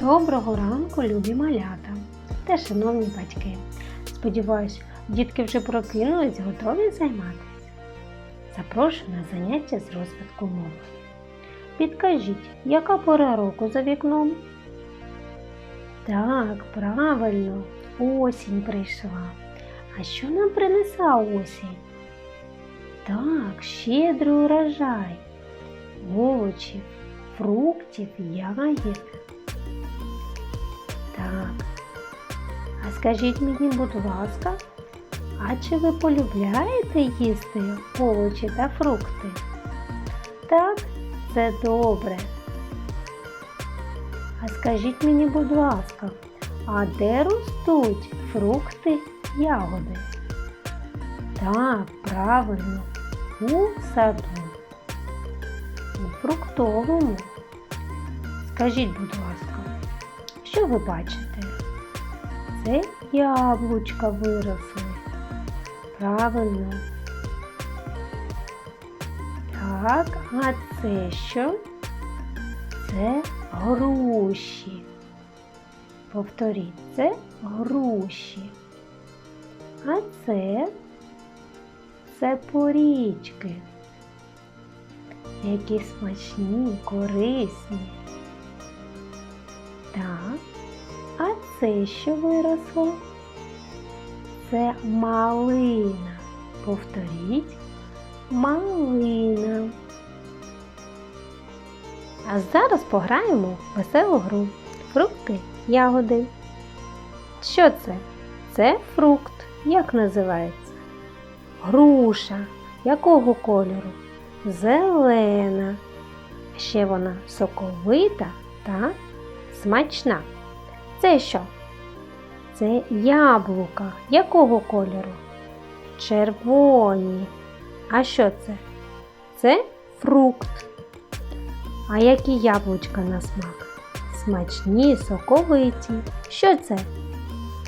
Доброго ранку, любі малята та шановні батьки. Сподіваюсь, дітки вже прокинулись, готові займатися. Запрошую на заняття з розвитку мови. Підкажіть, яка пора року за вікном? Так, правильно, осінь прийшла. А що нам принесла осінь? Так, щедрий урожай, овочів, фруктів, ягід. Скажіть мені, будь ласка, а чи ви полюбляєте їсти овочі та фрукти? Так, це добре. А скажіть мені, будь ласка, а де ростуть фрукти, ягоди? Так, правильно, у саду, у фруктовому. Скажіть, будь ласка, що ви бачите? Це яблучка виросли. Правильно. Так, а це що? Це груші. Повторіть, це груші. А це це порічки. Які смачні, корисні. Це що виросло? Це малина. Повторіть малина. А зараз пограємо в веселу гру. Фрукти, ягоди. Що це? Це фрукт. Як називається? Груша. Якого кольору? Зелена. Ще вона соковита та смачна. Це що? Це яблука. Якого кольору? Червоні. А що це? Це фрукт. А які яблучка на смак? Смачні, соковиті. Що це?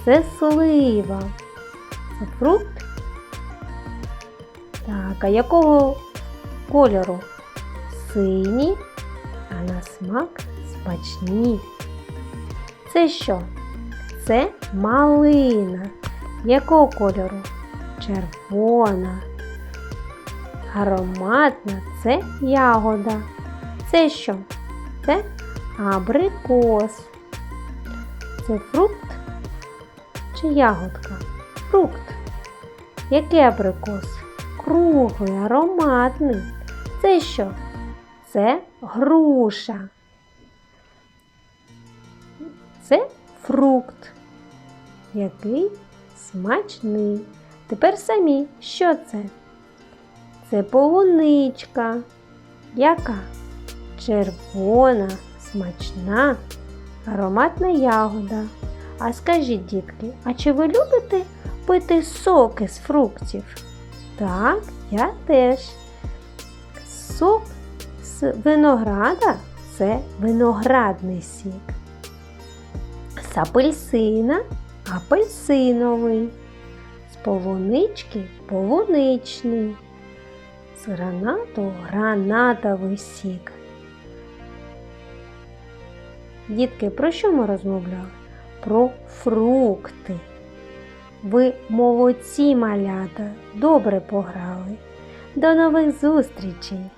Це слива. Це фрукт? Так, а якого кольору? Сині, а на смак смачні. Це що? Це малина. Якого кольору? Червона. Ароматна це ягода. Це що? Це абрикос. Це фрукт чи ягодка? Фрукт. Який абрикос? Круглий, ароматний. Це що? Це груша. Це фрукт, який смачний. Тепер самі, що це? Це полуничка. Яка? Червона, смачна, ароматна ягода. А скажіть, дітки, а чи ви любите пити соки з фруктів? Так, я теж. Сок з винограда це виноградний сік. З апельсина апельсиновий, з полунички полуничний, з гранату гранатовий сік. Дітки, про що ми розмовляли? Про фрукти. Ви молодці малята, добре пограли. До нових зустрічей!